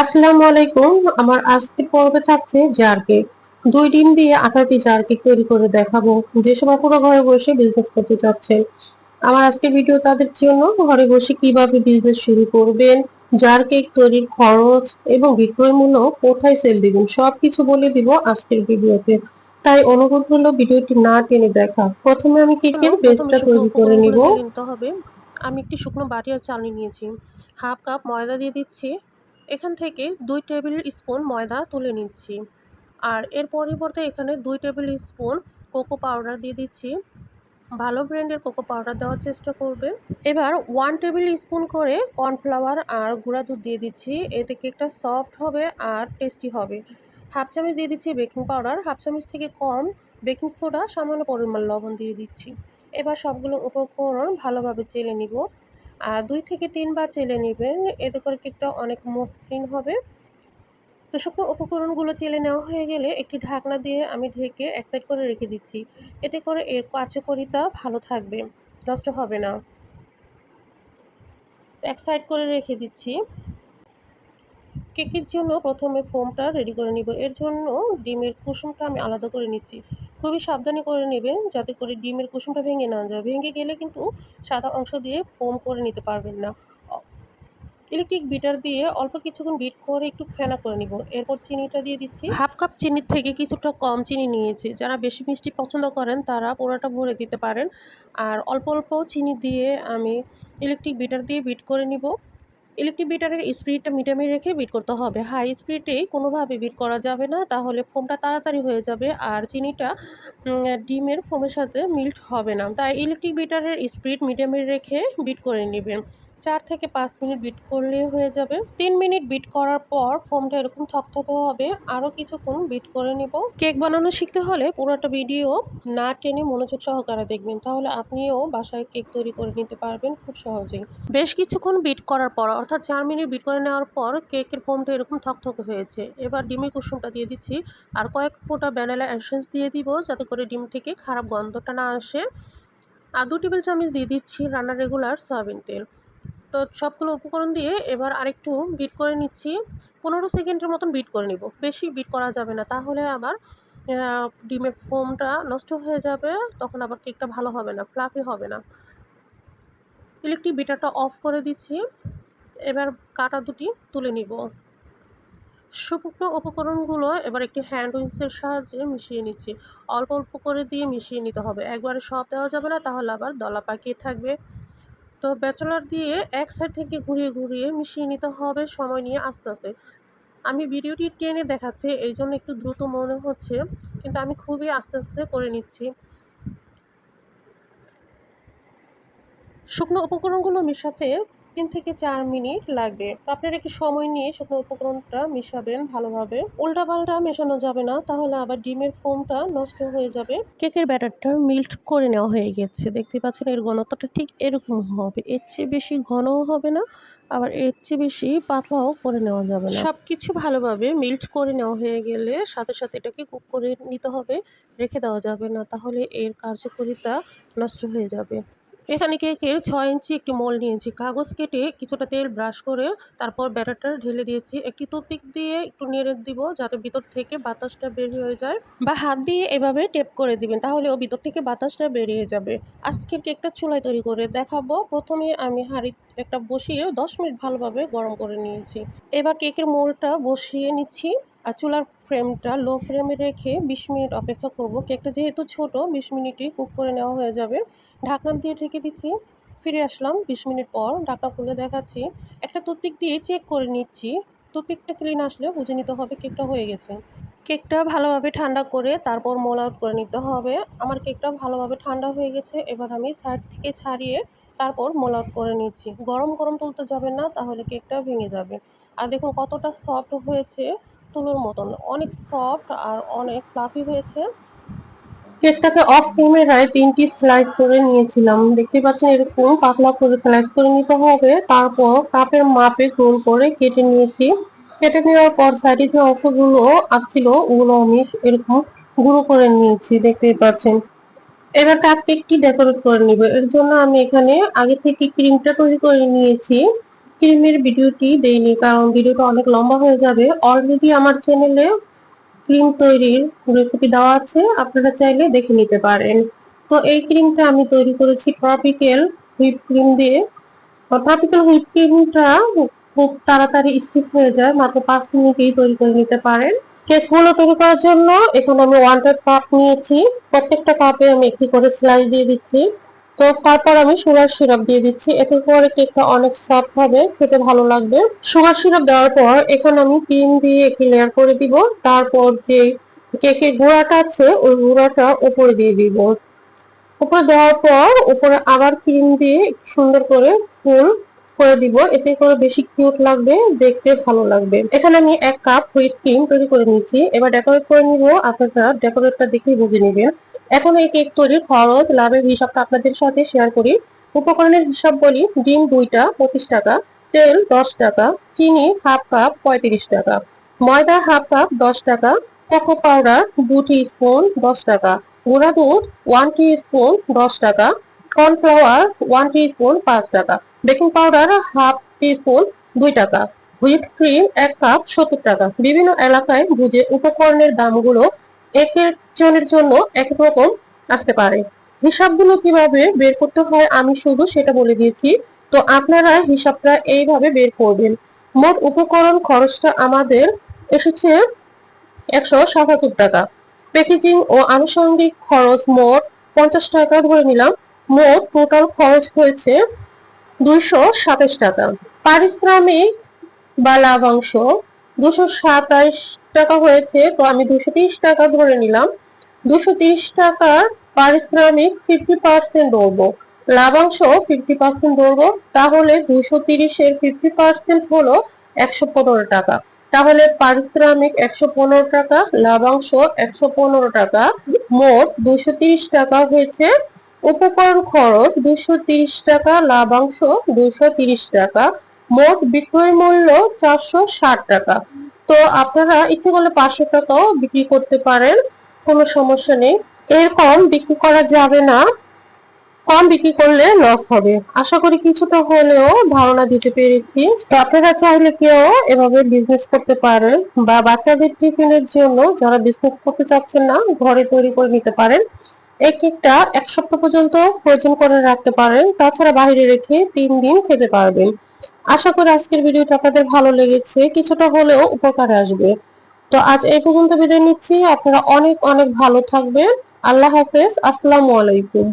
আসসালামু আলাইকুম। আমার আজকের পর্বে থাকছে জার কেক দুই ডিম দিয়ে আঠারোটি জার কেক তৈরি করে দেখাবো। যে সময় পুরো ঘরে বসে বিজনেস করতে চাচ্ছেন আমার আজকের ভিডিও তাদের জন্য ঘরে বসে কীভাবে বিজনেস শুরু করবেন জার কেক তৈরির খরচ এবং বিক্রয় মূল্য কোথায় সেল দিবেন সবকিছু বলে দিব আজকের ভিডিওতে তাই অনুরোধ হলো ভিডিওটি না টেনে দেখা। প্রথমে আমি কেকের বেসটা তৈরি করে নিব? হবে। আমি একটি শুকনো বাটি আর চালনি নিয়েছি। হাফ কাপ ময়দা দিয়ে দিচ্ছি। এখান থেকে দুই টেবিল স্পুন ময়দা তুলে নিচ্ছি। আর এর পরিবর্তে এখানে দুই টেবিল স্পুন কোকো পাউডার দিয়ে দিচ্ছি। ভালো ব্র্যান্ডের কোকো পাউডার দেওয়ার চেষ্টা করবে। এবার ওয়ান টেবিল স্পুন করে কর্নফ্লাওয়ার আর গুঁড়া দুধ দিয়ে দিচ্ছি। এতে কেকটা সফট হবে আর টেস্টি হবে। হাফ চামচ দিয়ে দিচ্ছি বেকিং পাউডার। হাফ চামচ থেকে কম বেকিং সোডা, সামান্য পরিমাণ লবণ দিয়ে দিচ্ছি। এবার সবগুলো উপকরণ ভালোভাবে চেলে নিব। আর দুই থেকে তিনবার চেলে নেবেন। এতে করে কেকটা অনেক মসৃণ হবে। তো শুকনো উপকরণগুলো চেলে নেওয়া হয়ে গেলে একটি ঢাকনা দিয়ে আমি ঢেকে এক সাইড করে রেখে দিচ্ছি। এতে করে এর কার্যকরিতা ভালো থাকবে, নষ্ট হবে না। এক সাইড করে রেখে দিচ্ছি। কেকের জন্য প্রথমে ফোমটা রেডি করে নিব। এর জন্য ডিমের কুসুমটা আমি আলাদা করে নিচ্ছি। খুবই সাবধানে করে নেবেন যাতে করে ডিমের কুসুমটা ভেঙে না যায়। ভেঙে গেলে কিন্তু সাদা অংশ দিয়ে ফোম করে নিতে পারবেন না। ইলেকট্রিক বিটার দিয়ে অল্প কিছুক্ষণ বিট করে একটু ফেনা করে নিব। এরপর চিনিটা দিয়ে দিচ্ছি। হাফ কাপ চিনির থেকে কিছুটা কম চিনি নিয়েছি। যারা বেশি মিষ্টি পছন্দ করেন, তারা পুরোটা ভরে দিতে পারেন। আর অল্প অল্প চিনি দিয়ে আমি ইলেকট্রিক বিটার দিয়ে বিট করে নিব। ইলেকট্রিক বিটারের স্পিডটা মিডিয়ামে রেখে বিট করতে হবে। হাই স্পিডে কোনোভাবে বিট করা যাবে না, তাহলে ফোমটা তাড়াতাড়ি হয়ে যাবে আর চিনিটা ডিমের ফোমের সাথে মিল্ট হবে না। তাই ইলেকট্রিক বিটারের স্পিড মিডিয়ামে রেখে বিট করে নেবেন। চার থেকে পাঁচ মিনিট বিট করলে হয়ে যাবে। তিন মিনিট বিট করার পর ফোমটা এরকম থকথকে হবে আরও কিছুক্ষণ বিট করে নিব। কেক বানানো শিখতে হলে পুরোটা ভিডিও না টেনে মনোযোগ সহকারে দেখবেন, তাহলে আপনিও বাসায় কেক তৈরি করে নিতে পারবেন খুব সহজেই। বেশ কিছুক্ষণ বিট করার পর, অর্থাৎ চার মিনিট বিট করে নেওয়ার পর কেকের ফোমটা এরকম থকথকে হয়েছে। এবার ডিমের কুসুমটা দিয়ে দিচ্ছি, আর কয়েক ফোঁটা ভ্যানিলা এসেন্স দিয়ে দিব যাতে করে ডিম থেকে খারাপ গন্ধটা না আসে। আর দু টেবিল চামচ দিয়ে দিচ্ছি রান্নার রেগুলার সয়াবিন তেল। তো সবগুলো উপকরণ দিয়ে এবার আরেকটু বিট করে নিচ্ছি। পনেরো সেকেন্ডের মতন বিট করে নিব। বেশি বিট করা যাবে না। তাহলে আবার ডিমের ফোমটা নষ্ট হয়ে যাবে। তখন আবার কেকটা ভালো হবে না ফ্লাফি হবে না। ইলেকট্রিক বিটারটা অফ করে দিচ্ছি। এবার কাটা দুটি তুলে নিব। শুকনো উপকরণগুলো এবার একটি হ্যান্ড উইন্সের সাহায্যে মিশিয়ে নিচ্ছি। অল্প অল্প করে দিয়ে মিশিয়ে নিতে হবে। একবারে সব দেওয়া যাবে না, তাহলে আবার দলা পাকিয়ে থাকবে। তো ব্যাচলার দিয়ে এক সাইড থেকে ঘুরিয়ে ঘুরিয়ে মিশিয়ে নিতে হবে। সময় নিয়ে আস্তে আস্তে। আমি ভিডিওটি টেনে দেখাচ্ছি, এই জন্য একটু দ্রুত মনে হচ্ছে, কিন্তু আমি খুবই আস্তে আস্তে করে নিচ্ছি। শুকনো উপকরণগুলো মেশাতে তিন থেকে চার মিনিট লাগবে। তো আপনারা একটু সময় নিয়ে শুকনো উপকরণটা মেশাবেন ভালোভাবে। উল্টা পাল্টা মেশানো যাবে না, তাহলে আবার ডিমের ফোমটা নষ্ট হয়ে যাবে। কেকের ব্যাটারটা মিল্ট করে নেওয়া হয়ে গেছে। দেখতে পাচ্ছেন এর ঘনত্বটা ঠিক এরকম হবে। এর চেয়ে বেশি ঘনও হবে না, আবার এর চেয়ে বেশি পাতলাও করে নেওয়া যাবে না। সব কিছু ভালোভাবে মিল্ট করে নেওয়া হয়ে গেলে সাথে সাথে এটাকে কুক করে নিতে হবে, রেখে দেওয়া যাবে না, তাহলে এর কার্যকারিতা নষ্ট হয়ে যাবে। এখানে কেকের ছয় ইঞ্চি একটি মোল নিয়েছি। কাগজ কেটে কিছুটা তেল ব্রাশ করে তারপর ব্যাটারটা ঢেলে দিয়েছি। একটি টুথপিক দিয়ে একটু নেড়ে দিব যাতে ভিতর থেকে বাতাসটা বের হয়ে যায় বা হাত দিয়ে এভাবে টেপ করে দিবেন, তাহলে ও ভিতর থেকে বাতাসটা বেরিয়ে যাবে। আজকের কেকটা চুলায় তৈরি করে দেখাবো। প্রথমে আমি হাঁড়ি একটা বসিয়ে দশ মিনিট ভালোভাবে গরম করে নিয়েছি। এবার কেকের মোলটা বসিয়ে নিচ্ছি। আর চুলার ফ্রেমটা লো ফ্লেমে রেখে বিশ মিনিট অপেক্ষা করব। কেকটা যেহেতু ছোট, বিশ মিনিটই কুক করে নেওয়া হয়ে যাবে। ঢাকনা দিয়ে ঢেকে দিচ্ছি। ফিরে আসলাম বিশ মিনিট পর। ঢাকনা খুলে দেখাচ্ছি। একটা টুথপিক দিয়ে চেক করে নিচ্ছি। টুথপিকটা ক্লিন আসলে বুঝে নিতে হবে কেকটা হয়ে গেছে। কেকটা ভালোভাবে ঠান্ডা করে তারপর মোল আউট করে নিতে হবে। আমার কেকটা ভালোভাবে ঠান্ডা হয়ে গেছে। এবার আমি সাইড থেকে ছাড়িয়ে তারপর মোল আউট করে নিচ্ছি। গরম গরম তুলতে যাবে না, তাহলে কেকটা ভেঙে যাবে। আর দেখুন কতটা সফট হয়েছে। তুলোর মতন। অনেক সফট আর অনেক ফ্লাফি হয়েছে। কেকটাকে অফ ক্যামেরায় তিনটি স্লাইস করে নিয়েছিলাম। দেখতে পাচ্ছেন, এরকম পাতলা করে স্লাইস করে নিতে হবে। তারপর কাপের মাপে গোল করে কেটে নিয়েছি। কেটে নেওয়ার পর সাইডে যে অংশগুলো আসছিল ওগুলো আমি এরকম গুঁড়ো করে নিয়েছি, দেখতেই পাচ্ছেন। এবার কাপ কেকটি ডেকোরেট করে নিব? এর জন্য আমি এখানে আগে থেকে ক্রিমটা তৈরি করে নিয়েছি। ক্রিমের ভিডিওটি দেইনি, কারণ ভিডিওটা অনেক লম্বা হয়ে যাবে। অলরেডি আমার চ্যানেলে ক্রিম তৈরির রেসিপি দেওয়া আছে, আপনারা চাইলে দেখে নিতে পারেন। তো এই ক্রিমটা আমি তৈরি করেছি ট্রপিক্যাল হুইপ ক্রিম দিয়ে। ট্রপিক্যাল হুইপ ক্রিমটা খুব তাড়াতাড়ি স্টিক হয়ে যায়, মাত্র পাঁচ মিনিটেই তৈরি করে নিতে পারেন। কেকগুলো তৈরি করার জন্য এখানে আমি ওয়ান কাপ নিয়েছি। প্রত্যেকটা কাপে আমি একটি করে স্লাইস দিয়ে দিচ্ছি। তো তারপর আমি সুগার সিরাপ দিয়ে দিচ্ছি। এতে করে কেকটা অনেক সফট হবে, খেতে ভালো লাগবে। সুগার সিরাপ দেওয়ার পর এখানে আমি ক্রিম দিয়ে একটি লেয়ার করে দিব। তারপর যে কেকের গুঁড়াটা আছে, ওই গুঁড়াটা উপরে দিয়ে দিব। উপরে দেওয়ার পর উপরে আবার ক্রিম দিয়ে সুন্দর করে ফুল করে দিব। এতে করে বেশি কিউট লাগবে, দেখতে ভালো লাগবে। এখানে আমি এক কাপ হুইট ক্রিম তৈরি করে নিচ্ছি এবার ডেকোরেট করে নিব। আপনারা ডেকোরেটটা দেখেই বুঝে নেবেন। এখন এই কেক তৈরির খরচ, লাভের হিসাবটা আপনাদের সাথে শেয়ার করি। উপকরণের হিসাব বলি, ডিম দুইটা, পঁচিশ টাকা, তেল দশ টাকা, চিনি হাফ কাপ পঁয়ত্রিশ টাকা, ময়দা হাফ কাপ দশ টাকা কোকো পাউডার দু স্পুন দশ টাকা, গুঁড়া দুধ ওয়ান টি স্পুন দশ টাকা কর্নফ্লাওয়ার ওয়ান টি স্পুন পাঁচ টাকা baking powder half teaspoon দুই টাকা হুইপ ক্রিম এক কাপ সত্তর টাকা। বিভিন্ন এলাকায় বুঝে উপকরণের দামগুলো এক একজনের জন্য এক এক রকম আসতে পারে। হিসাবগুলো কীভাবে বের করতে হয় আমি শুধু সেটা বলে দিয়েছি। তো আপনারা হিসাবটা এইভাবে বের করবেন। মোট উপকরণ খরচটা আমাদের এসেছে একশো সাতাত্তর টাকা। প্যাকেজিং ও আনুষঙ্গিক খরচ মোট পঞ্চাশ টাকা ধরে নিলাম। মোট টোটাল খরচ হয়েছে দুইশো সাতাশ টাকা। পারিশ্রমিক বা লাভাংশ দুশো সাতাশ টাকা হয়েছে, তো আমি দুশো টাকা ধরে নিলাম। দুশো তিরিশ টাকার পারিশ্রমিক ফিফটি পার্সেন্ট ধরবো। লাভাংশ ফিফটি পার্সেন্ট ধরবো, তাহলে দুশো তিরিশের ফিফটি পার্সেন্ট হলো একশো পনেরো টাকা। তাহলে পারিশ্রমিক একশো পনেরো টাকা, লাভাংশ একশো পনেরো টাকা, মোট দুশো তিরিশ টাকা হয়েছে। উপকরণ খরচ দুশো তিরিশ টাকা, লাভাংশ দুশো তিরিশ টাকা, মোট বিক্রয় মূল্য চারশো ষাট টাকা। তো আপনারা ইচ্ছে করলে পাঁচশো টাকাও বিক্রি করতে পারেন, কোনো সমস্যা নেই। এর কম বিক্রি করা যাবে না। কম বিক্রি করলে লস হবে। আশা করি কিছুটা হলেও ধারণা দিতে পেরেছি। তো আপনারা চাইলে কেউ এভাবে বিজনেস করতে পারেন বা বাচ্চাদের টিফিনের জন্য যারা বিজনেস করতে চাচ্ছেন না, ঘরে তৈরি করে নিতে পারেন। এই কেকটা এক সপ্তাহ পর্যন্ত প্রয়োজন করে রাখতে পারেন। তাছাড়া বাইরে রেখে তিন দিন খেতে পারবেন। আশা করি আজকের ভিডিওটা আপনাদের ভালো লেগেছে, কিছুটা হলেও উপকার আসবে। তো আজ এই পর্যন্ত বিদায় নিচ্ছি, আপনারা অনেক অনেক ভালো থাকবেন। আল্লাহ হাফেজ, আসসালামু আলাইকুম।